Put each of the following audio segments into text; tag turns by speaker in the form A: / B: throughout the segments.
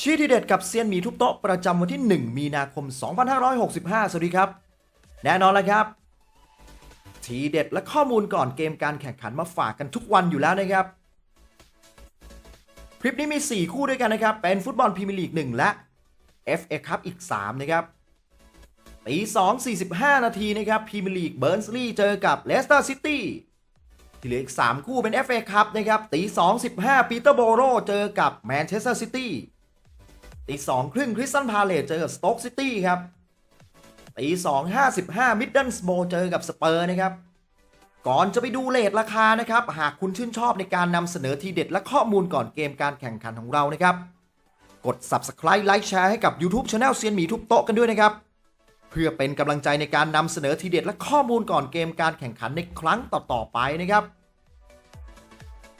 A: ชี้ทีเด็ดกับเซียนหมีทุบโต๊ะประจำวันที่ 1 มีนาคม 2565 สวัสดีครับ แน่นอนแล้วครับ ทีเด็ดและข้อมูลก่อนเกมการแข่งขันมาฝากกันทุกวันอยู่แล้วนะครับคลิปนี้มี 4 คู่ด้วยกันนะครับ เป็นฟุตบอลพรีเมียร์ลีก 1 และ FA คัพอีก 3 นะครับตี2 45 นาทีนะครับพรีเมียร์ลีกเบิร์นส์ลีย์เจอกับเลสเตอร์ซิตี้ที่เหลืออีก 3 คู่เป็น FA คัพนะครับตี2 15ปีเตอร์โบโรเจอกับแมนเชสเตอร์ซิตี้ ตี2ครึ่งคริสตันพาเลตเจอกับสโต๊กซิตี้ครับตี2 55มิดเดิลสโบเจอกับสเปอร์นะครับ ก่อนจะไปดูเลทราคานะครับ หากคุณชื่นชอบในการนำเสนอทีเด็ดและข้อมูลก่อนเกมการแข่งขันของเรานะครับ กด Subscribe ไลค์แชร์ให้กับ YouTube Channel เซียนหมีทุบโต๊ะกันด้วยนะครับ เพื่อเป็นกำลังใจในการนำเสนอทีเด็ดและข้อมูลก่อนเกมการแข่งขันในครั้งต่อๆไปนะครับ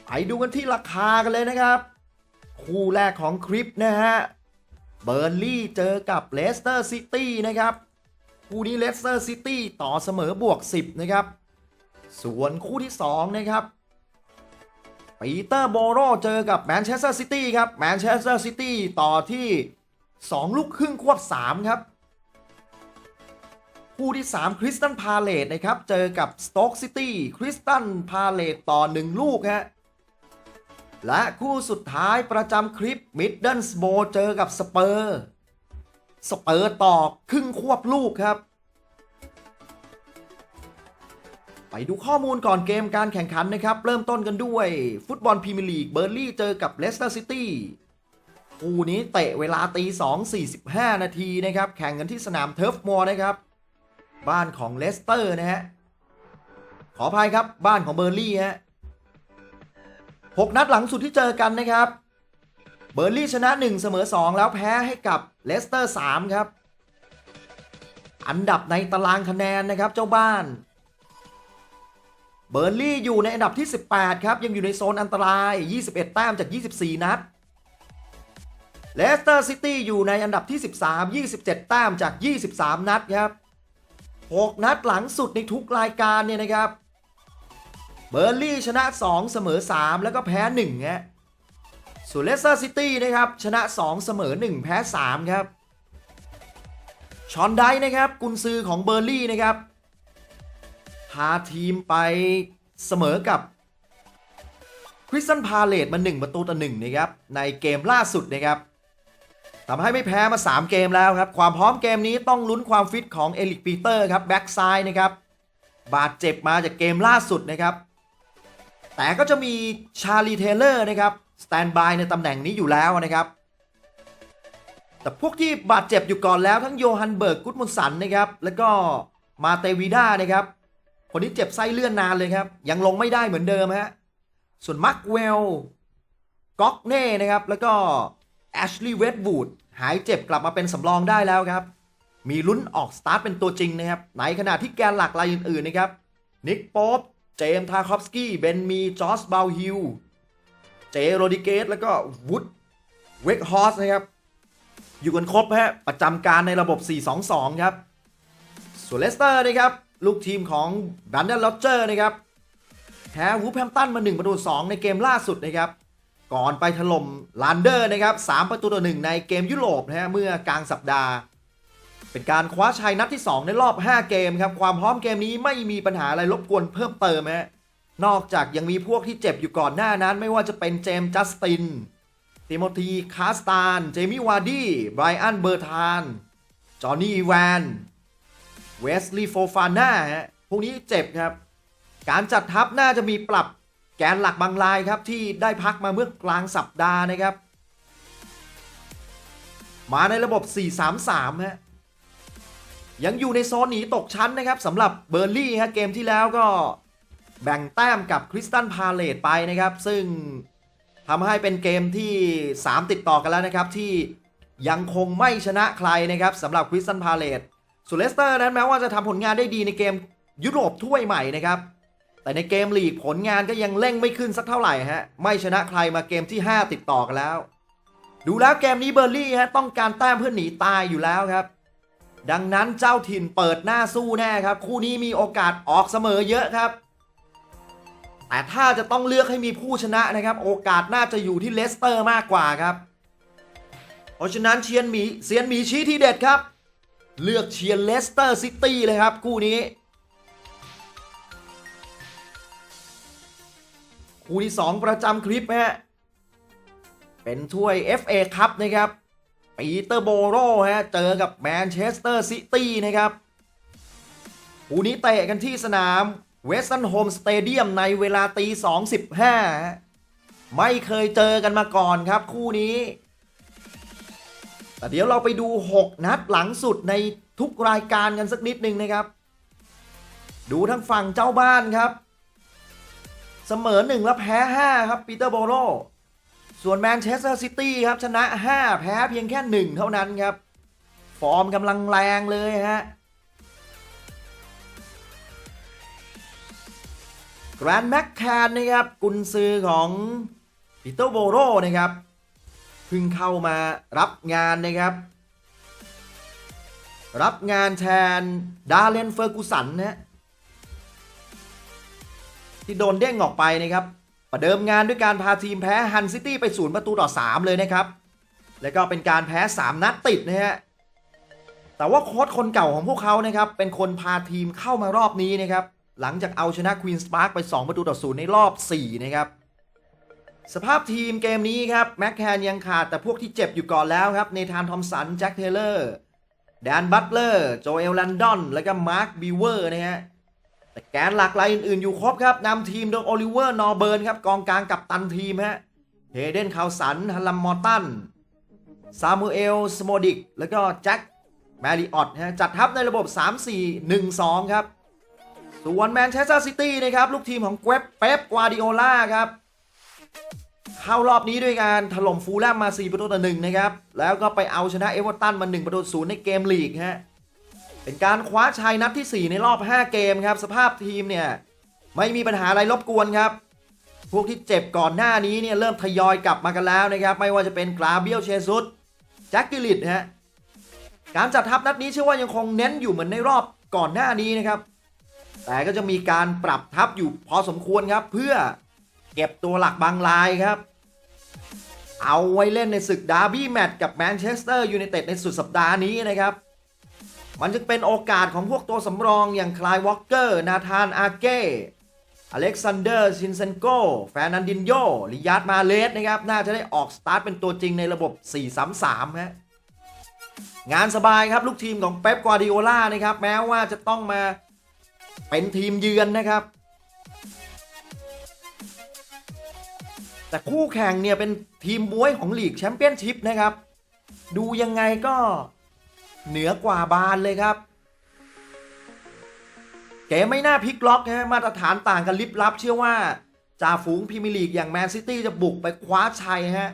A: ไปดูกันที่ราคากันเลยนะครับ คู่แรกของคลิปนะฮะ เบอร์ลี่เจอกับเลสเตอร์ซิตี้นะครับ คู่นี้เลสเตอร์ซิตี้ต่อเสมอบวก 10 นะครับ ส่วนคู่ที่ 2 นะครับปีเตอร์โบโรเจอกับแมนเชสเตอร์ซิตี้ครับแมนเชสเตอร์ซิตี้ต่อที่ 2 ลูกครึ่งควบ 3 ครับ คู่ที่ 3 คริสตันพาเลตนะครับ เจอกับสโต๊กซิตี้คริสตันพาเลตต่อ 1 ลูกฮะ และคู่สุดท้ายประจำคลิปมิดเดิลสโบเจอกับสเปอร์ สเปอร์ต่อครึ่งควบลูกครับ ไปดูข้อมูลก่อนเกมการแข่งขันนะครับ เริ่มต้นกันด้วย ฟุตบอลพรีเมียร์ลีกเบอร์ลี่เจอกับเลสเตอร์ซิตี้คู่นี้เตะเวลาตี2 45 นาทีนะครับ แข่งกันที่สนามเทิร์ฟมอร์นะครับ บ้านของเลสเตอร์นะฮะขออภัยครับบ้านของเบอร์ลี่ฮะ หกนัดหลังสุดที่เจอกันนะครับ เบอร์ลี่ชนะ 1 เสมอ 2 แล้วแพ้ให้กับเลสเตอร์ 3 ครับ อันดับในตารางคะแนนนะครับเจ้าบ้าน เบอร์ลี่อยู่ในอันดับที่ 18 ครับ ยังอยู่ในโซนอันตราย 21 แต้มจาก 24 นัดเลสเตอร์ซิตี้อยู่ในอันดับที่ 13 27 แต้มจาก 23 นัดครับ 6 นัดหลังสุดในทุกรายการเนี่ยนะครับ เบอร์ลี่ชนะ 2 เสมอ 3 แล้วก็แพ้1ฮะส่วนเลสเตอร์ซิตี้นะครับชนะ 2 เสมอ 1 แพ้ 3 ครับ ชอนไดนะครับกุนซือของเบอร์ลี่นะครับ พาทีมไปเสมอกับคริสตันพาเลตมา 1 ประตูต่อ1นะครับในเกมล่าสุดนะครับทำให้ไม่แพ้มา 3 เกมแล้วครับ ความพร้อมเกมนี้ต้องลุ้นความฟิตของเอลิกปีเตอร์ครับแบ็กซ้ายนะครับบาดเจ็บมาจากเกมล่าสุดนะครับ แต่ก็จะมีชาลีเทเลอร์นะครับสแตนบายในตำแหน่งนี้อยู่แล้วนะครับ แต่พวกที่บาดเจ็บอยู่ก่อนแล้วทั้งโยฮันเบิร์กกุดมุนสันนะครับ แล้วก็มาเตวีด้านะครับ คนนี้เจ็บไส้เลื่อนนานเลยครับ ยังลงไม่ได้เหมือนเดิมฮะ ส่วนมักเวลก็อกเน่นะครับ แล้วก็แอชลีย์เวดวูดหายเจ็บกลับมาเป็นสำรองได้แล้วครับ มีลุ้นออกสตาร์ทเป็นตัวจริงนะครับ ในขณะที่แกนหลักรายอื่นๆนะครับ นิกโป๊ป เจมส์ทาคอฟสกี้เบนมีจอสบาลฮิลเจโรดิเกสแล้วก็วูดเวกฮอสนะครับ อยู่กันครบฮะประจำการในระบบ 4-2-2 ครับส่วนเลสเตอร์นะครับ ลูกทีมของบันเดนลอเจอร์นะครับแพ้วูฟแฮมตันมา 1 ประตู 2 ในเกมล่าสุดนะครับ ก่อนไปถล่มลานเดอร์นะครับ 3 ประตูต่อ1ในเกมยุโรปนะฮะเมื่อกลางสัปดาห์ เป็นการคว้าชัยนัดที่ 2 ในรอบ 5 เกมครับ ความพร้อมเกมนี้ไม่มีปัญหาอะไรรบกวนเพิ่มเติมฮะนอกจากยังมีพวกที่เจ็บอยู่ก่อนหน้านั้น ไม่ว่าจะเป็นเจมส์จัสตินติโมธีคาสตาน เจมี่วาร์ดี้ไบรอันเบอร์ทาน จอห์นนี่อีแวนเวสลีย์โฟฟาน่าฮะพวกนี้เจ็บครับ การจัดทัพน่าจะมีปรับแกนหลักบางรายครับ ที่ได้พักมาเมื่อกลางสัปดาห์นะครับ มาในระบบ 4-3-3 ฮะ ยังอยู่ในโซนหนีตกชั้นนะครับสำหรับเบอร์ลี่ฮะเกมที่แล้วก็แบ่งแต้มกับคริสตันพาเลตไปนะครับ ซึ่งทำให้เป็นเกมที่ 3 ติดต่อกันแล้วนะครับ ที่ยังคงไม่ชนะใครนะครับสำหรับคริสตันพาเลตส่วนเลสเตอร์นั้นแม้ว่าจะทำผลงานได้ดีในเกมยุโรปถ้วยใหม่นะครับ แต่ในเกมลีกผลงานก็ยังเร่งไม่ขึ้นสักเท่าไหร่ฮะไม่ชนะใครมาเกมที่ 5 ติดต่อกันแล้ว ดูแล้วเกมนี้เบอร์ลี่ฮะต้องการแต้มเพื่อหนีตายอยู่แล้วครับ ดังนั้นเจ้าถิ่นเปิดหน้าสู้แน่ครับ คู่นี้มีโอกาสออกเสมอเยอะครับ แต่ถ้าจะต้องเลือกให้มีผู้ชนะนะครับ โอกาสน่าจะอยู่ที่เลสเตอร์มากกว่าครับ เพราะฉะนั้นเชียนหมีเซียนหมีชี้ที่เด็ดครับ เลือกเชียร์เลสเตอร์ซิตี้เลยครับ คู่นี้ คู่ที่ 2 ประจำคลิปฮะเป็นถ้วย FA ครับนะครับ ปีเตอร์โบโรฮะ เจอกับแมนเชสเตอร์ซิตี้นะครับคู่นี้เตะกันที่สนามเวสตันโฮมสเตเดียมในเวลาตี2.15ไม่เคยเจอกันมาก่อนครับคู่นี้ แต่เดี๋ยวเราไปดู 6 นัดหลังสุดในทุกรายการกันสักนิดหนึ่งนะครับ ดูทั้งฝั่งเจ้าบ้านครับ เสมอ 1 แล้วแพ้ 5 ครับปีเตอร์โบโร ส่วนแมนเชสเตอร์ซิตี้ครับชนะ 5 แพ้เพียงแค่ 1 เท่านั้นครับ ฟอร์มกำลังแรงเลยฮะแกรนด์แม็กแคนนะครับกุนซือของปีเตอร์โบโรนะครับเพิ่งเข้ามารับงานนะครับ รับงานแทนดาเลนเฟอร์กูสันนะฮะที่โดนเด้งออกไปนะครับ ประเดิมงานด้วยการพาทีมแพ้ฮันซิตี้ไปศูนย์ประตูต่อ 3 เลยนะครับ แล้วก็เป็นการแพ้ 3 นัดติดนะฮะ แต่ว่าโค้ชคนเก่าของพวกเขานะครับ เป็นคนพาทีมเข้ามารอบนี้นะครับ หลังจากเอาชนะควีนส์ปาร์คไป 2 ประตูต่อศูนย์ในรอบ 4 นะครับ สภาพทีมเกมนี้ครับแม็กแคนยังขาดแต่พวกที่เจ็บอยู่ก่อนแล้วครับเนธานทอมสันแจ็คเทเลอร์แดนบัตเลอร์โจเอลแลนดอน แล้วก็มาร์คบีเวอร์นะฮะ แต่แกนหลักรายอื่นๆอยู่ครบครับนำทีมโดยโอลิเวอร์นอร์เบิร์นครับกองกลางกับตันทีมฮะเฮเดนคาวสันฮัลลัมมอร์ตันซามูเอลสโมดิก แล้วก็แจ็คแมริออตฮะจัดทัพในระบบ 3-4-1-2 ครับ ส่วนแมนเชสเตอร์ซิตี้นะครับ ลูกทีมของเกวบเป๊ปกวาดิโอลาครับ เข้ารอบนี้ด้วยการถล่มฟูลแลมมา 4 ประตูต่อ1นะครับ แล้วก็ไปเอาชนะเอเวอร์ตันมา 1 ประตูศูนย์ในเกมลีกฮะ เป็นการคว้าชัยนัดที่ 4 ในรอบ 5 เกมครับ สภาพทีมเนี่ย ไม่มีปัญหาอะไรรบกวนครับ พวกที่เจ็บก่อนหน้านี้เนี่ยเริ่มทยอยกลับมากันแล้วนะครับ ไม่ว่าจะเป็นกราเบียลเชซุสแจ็คกิลิตฮะการจัดทัพนัดนี้เชื่อว่ายังคงเน้นอยู่เหมือนในรอบก่อนหน้านี้นะครับ แต่ก็จะมีการปรับทัพอยู่พอสมควรครับ เพื่อเก็บตัวหลักบางรายครับ เอาไว้เล่นในศึกดาร์บี้แมตช์กับแมนเชสเตอร์ยูไนเต็ดในสุดสัปดาห์นี้นะครับ มันจึงเป็นโอกาสของพวกตัวสำรองอย่างคลายวอลเกอร์ นาธานอาเก้ อเล็กซานเดอร์ซินเซนโก แฟรนันดินโยลิยาร์ดมาเลสนะครับ น่าจะได้ออกสตาร์ทเป็นตัวจริงในระบบ 4-3-3ฮะงานสบายครับ ลูกทีมของเป๊ป กวาดิโอลานะครับ แม้ว่าจะต้องมาเป็นทีมเยือนนะครับ แต่คู่แข่งเนี่ยเป็นทีมบวยของลีกแชมเปี้ยนชิพนะครับ ดูยังไงก็ เหนือกว่าบานเลยครับเกมไม่น่าพลิกล็อกนะมาตรฐานต่างกันลิบลับ เชื่อว่าจ่าฝูงพรีเมียร์ลีกอย่างแมนซิตี้จะบุกไปคว้าชัยฮะ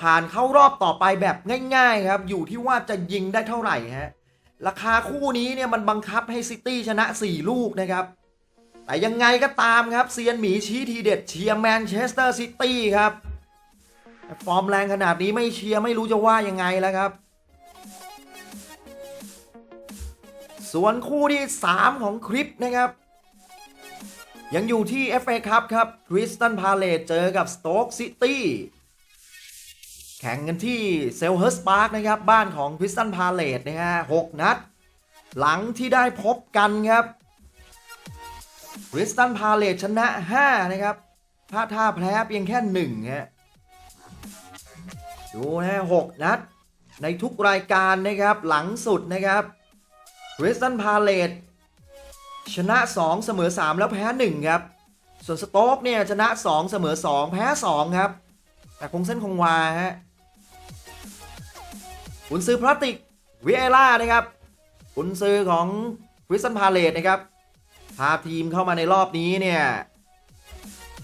A: ผ่านเข้ารอบต่อไปแบบง่ายๆครับ อยู่ที่ว่าจะยิงได้เท่าไหร่ฮะราคาคู่นี้เนี่ยมันบังคับให้ซิตี้ชนะ 4 ลูกนะครับ แต่ยังไงก็ตามครับเซียนหมีชี้ทีเด็ดเชียร์แมนเชสเตอร์ซิตี้ครับ ฟอร์มแรงขนาดนี้ไม่เชียร์ไม่รู้จะว่ายังไงแล้วครับ ส่วนคู่ที่ 3 ของคลิปนะครับ ยังอยู่ที่ FA ครับครับคริสตันพาเลตเจอกับสโต๊กซิตี้แข่งกันที่เซลเฮิร์สพาร์คนะครับ บ้านของคริสตันพาเลตนะฮะหกนัด หลังที่ได้พบกันครับคริสตันพาเลตชนะ 5 นะครับพลาดท่าแพ้เพียงแค่1ฮะดูนะฮะหกนัด ในทุกรายการนะครับหลังสุดนะครับ คริสตันพาเลตชนะ 2 เสมอ 3 แล้วแพ้ 1 ครับ ส่วนสโต๊กเนี่ยชนะ 2 เสมอ 2 แพ้ 2 ครับ แต่คงเส้นคงวาฮะกุนซื้อพลาสติกวิเอล่านะครับกุนซื้อของคริสันพาเลตนะครับพาทีมเข้ามาในรอบนี้เนี่ย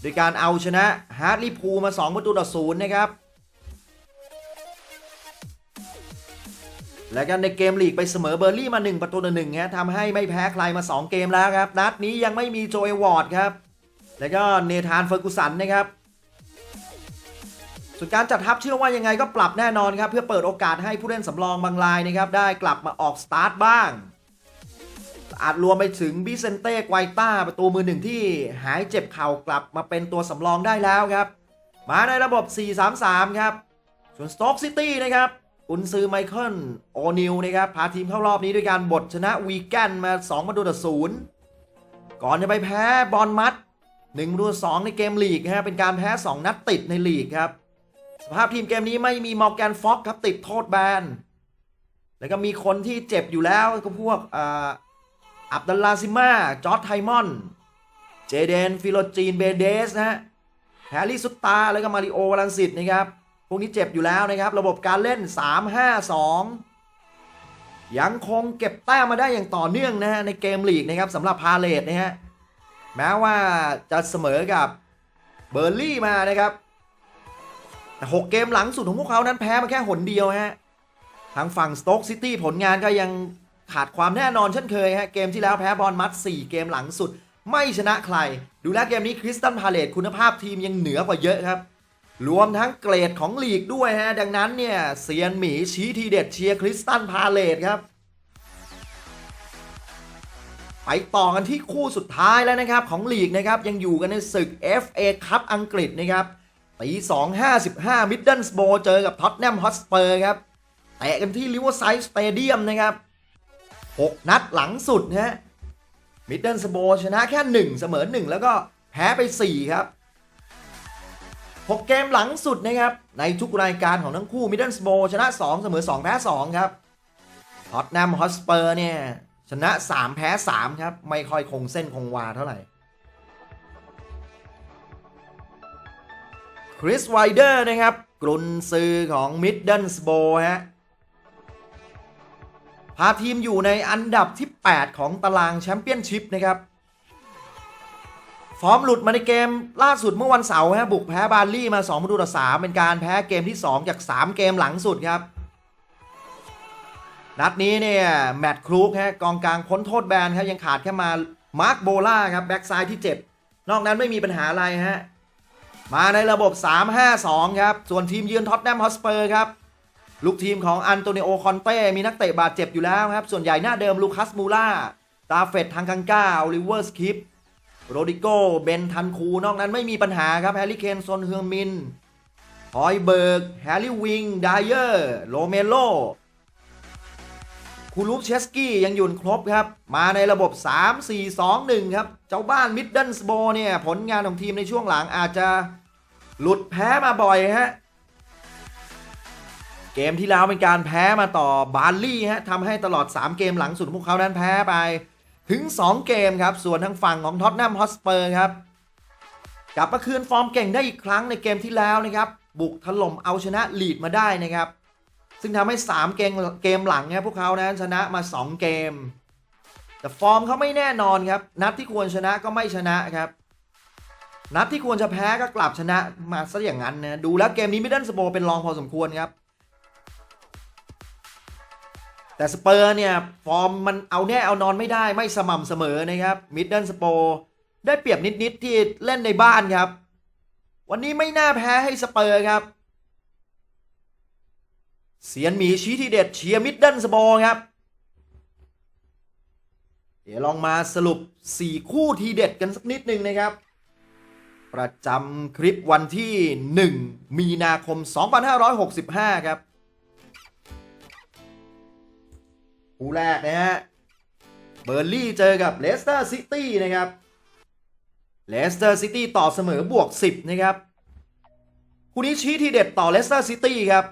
A: โดยการเอาชนะฮาร์ดลีพูลมา 2 ประตูต่อศูนย์นะครับ และกันในเกมลีกไปเสมอเบอร์ลี่มา 1 ประตูต่อหนึ่งฮะทำให้ไม่แพ้ใครมา 2 เกมแล้วครับ นัดนี้ยังไม่มีโจเอวอร์ดครับ แล้วก็เนธานเฟอร์กูสันนะครับส่วนการจัดทัพเชื่อว่ายังไงก็ปรับแน่นอนครับเพื่อเปิดโอกาสให้ผู้เล่นสำรองบางรายนะครับได้กลับมาออกสตาร์ทบ้าง อาจรวมไปถึงบิเซนเต้ไกวต้าประตูมือหนึ่งที่หายเจ็บเข่ากลับมาเป็นตัวสำรองได้แล้วครับ มาในระบบ 4-3-3 ครับ ส่วนสโต๊กซิตี้นะครับ กุนซือไมเคิลโอนิลนะครับ พาทีมเข้ารอบนี้ด้วยการบทชนะวีแกนมา 2 ประตูต่อศูนย์ก่อนจะไปแพ้บอลมัด1ประตูสองในเกมลีกนะฮะเป็นการแพ้ 2 นัดติดในลีกครับ สภาพทีมเกมนี้ไม่มีมอร์แกนฟ็อกครับติดโทษแบน แล้วก็มีคนที่เจ็บอยู่แล้วก็พวกอ่าอับดัลลาซิมาจอร์ดไทมอน เจเดนฟิโลจีนเบเดสนะฮะแฮร์รี่ซุตตาแล้วก็มาริโอวลันสิตนะครับ พวกนี้เจ็บอยู่แล้วนะครับ ระบบการเล่น 3-5-2 ยังคงเก็บแต้มมาได้อย่างต่อเนื่องนะฮะในเกมลีกนะครับสำหรับพาเลตนะฮะแม้ว่าจะเสมอกับเบอร์ลี่มานะครับแต่6เกมหลังสุดของพวกเขานั้นแพ้มาแค่หนเดียวฮะทางฝั่งสโต๊กซิตี้ผลงานก็ยังขาดความแน่นอนเช่นเคยฮะเกมที่แล้วแพ้บอลมัด 4 เกมหลังสุด ไม่ชนะใคร ดูแลเกมนี้คริสตันพาเลตคุณภาพทีมยังเหนือกว่าเยอะครับ รวมทั้งเกรดของลีกด้วยฮะ ดังนั้นเนี่ยเซียนหมีชี้ทีเด็ดเชียร์คริสตันพาเลตครับไปต่อกันที่คู่สุดท้ายแล้วนะครับ ของลีกนะครับ ยังอยู่กันในศึก FA คัพอังกฤษนะครับปี255มิดเดิลสโบเจอกับท็อตแนมฮอตสเปอร์ครับแตะกันที่ลิเวอร์ไซด์สเตเดียมนะครับ 6 นัดหลังสุดนะฮะมิดเดิลสโบชนะแค่ 1 เสมอ 1 แล้วก็แพ้ไป 4 ครับ 6 เกมหลังสุดนะครับ ในทุกรายการของทั้งคู่มิดเดิลสโบชนะ 2 เสมอ 2 แพ้ 2 ครับท็อตแนมฮอสเปอร์เนี่ย ชนะ 3 แพ้ 3 ครับ ไม่ค่อยคงเส้นคงวาเท่าไหร่คริสไวเดอร์นะครับกรุนซือของมิดเดิลสโบฮะพาทีมอยู่ในอันดับที่ 8 ของตารางแชมเปี้ยนชิพนะครับ ฟอร์มหลุดมาในเกมล่าสุดเมื่อวันเสาร์ฮะบุกแพ้บาร์ลี่มา2ประตูต่อ3เป็นการแพ้เกมที่ 2 จาก 3 เกมหลังสุดครับ นัดนี้เนี่ยแมตต์ครูกฮะกองกลางพ้นโทษแบนครับยังขาดแค่มามาร์คโบล่าครับแบ็กซ้ายที่เจ็บนอกนั้นไม่มีปัญหาอะไรฮะมาในระบบ 3-5-2 ครับ ส่วนทีมเยือนท็อตแนมฮอสเปอร์ครับ ลูกทีมของอันโตนิโอคอนเต้ มีนักเตะบาดเจ็บอยู่แล้วครับ ส่วนใหญ่หน้าเดิมลูคัสมูล่าตาเฟดทางกังก้าโอลิเวอร์สคิป โรดิโกเบนทันคูนอกนั้นไม่มีปัญหาครับแฮร์รี่เคนซนเฮืองมินฮอยเบิร์กแฮร์รี่วิงไดเออร์โลเมโลคูลูปเชสกี้ยังอยู่ครบครับ มาในระบบ 3-4-2-1 ครับ เจ้าบ้านมิดเดิลสโบเนี่ย ผลงานของทีมในช่วงหลังอาจจะหลุดแพ้มาบ่อยฮะ เกมที่แล้วเป็นการแพ้มาต่อบาร์ลี่ฮะทำให้ตลอด 3 เกมหลังสุดพวกเขานั้นแพ้ไป ถึง 2 เกมครับ ส่วนทางฝั่งของท็อตแนมฮอสเปอร์ครับ กลับมาคืนฟอร์มเก่งได้อีกครั้งในเกมที่แล้วนะครับ บุกถล่มเอาชนะลีดมาได้นะครับ ซึ่งทำให้ 3 เกมเกมหลังเนี่ยพวกเขานั้นชนะมา 2 เกม แต่ฟอร์มเขาไม่แน่นอนครับ นัดที่ควรชนะก็ไม่ชนะครับ นัดที่ควรจะแพ้ก็กลับชนะมาซะอย่างนั้นนะดูแล้วเกมนี้มิดเดิลสโบเป็นรองพอสมควรครับ แต่สเปอร์เนี่ย ฟอร์มมันเอาแน่เอานอนไม่ได้ไม่สม่ำเสมอนะครับมิดเดิลสโปได้เปรียบนิดๆที่เล่นในบ้านครับ วันนี้ไม่น่าแพ้ให้สเปอร์ครับเสียนหมีชี้ที่เด็ดเชียร์มิดเดิลสโปครับ เดี๋ยวลองมาสรุป 4 คู่ทีเด็ดกันสักนิดหนึ่งนะครับ ประจำคลิปวันที่ 1 มีนาคม 2565 ครับ คู่แรกนะฮะ เบอร์ลี่เจอกับเลสเตอร์ซิตี้นะครับ เลสเตอร์ซิตี้ต่อเสมอบวก 10 นะครับ คู่นี้ชี้ทีเด็ดต่อเลสเตอร์ซิตี้ครับ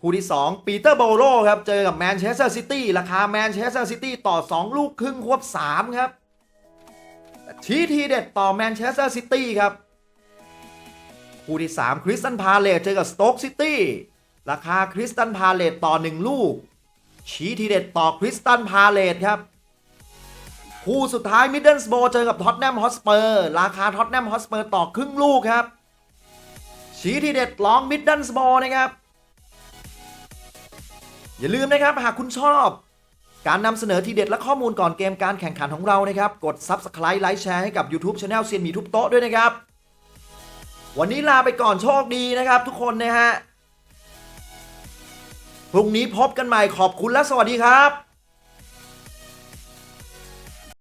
A: คู่ที่ 2 ปีเตอร์โบโลครับ เจอกับแมนเชสเตอร์ซิตี้ราคาแมนเชสเตอร์ซิตี้ต่อ 2 ลูกครึ่งควบ 3 ครับ ชี้ทีเด็ดต่อแมนเชสเตอร์ซิตี้ครับคู่ที่ 3 คริสตันพาเลตเจอกับสโต๊กซิตี้ราคาคริสตันพาเลตต่อ 1 ลูก ชี้ทีเด็ดต่อคริสตันพาเลตครับ คู่สุดท้ายมิดเดิลสโบเจอกับท็อตแนมฮอสเปอร์ราคาท็อตแนมฮอสเปอร์ต่อครึ่งลูกครับ ชี้ทีเด็ดลองมิดเดิลสโบนะครับ อย่าลืมนะครับหากคุณชอบการนำเสนอทีเด็ดและข้อมูลก่อนเกมการแข่งขันของเรานะครับ กด Subscribe ไลค์แชร์ให้กับ YouTube Channel เซียนมีทุบโต๊ะด้วยนะครับ วันนี้ลาไปก่อนโชคดีนะครับทุกคนนะฮะ พรุ่งนี้พบกันใหม่ขอบคุณและสวัสดีครับ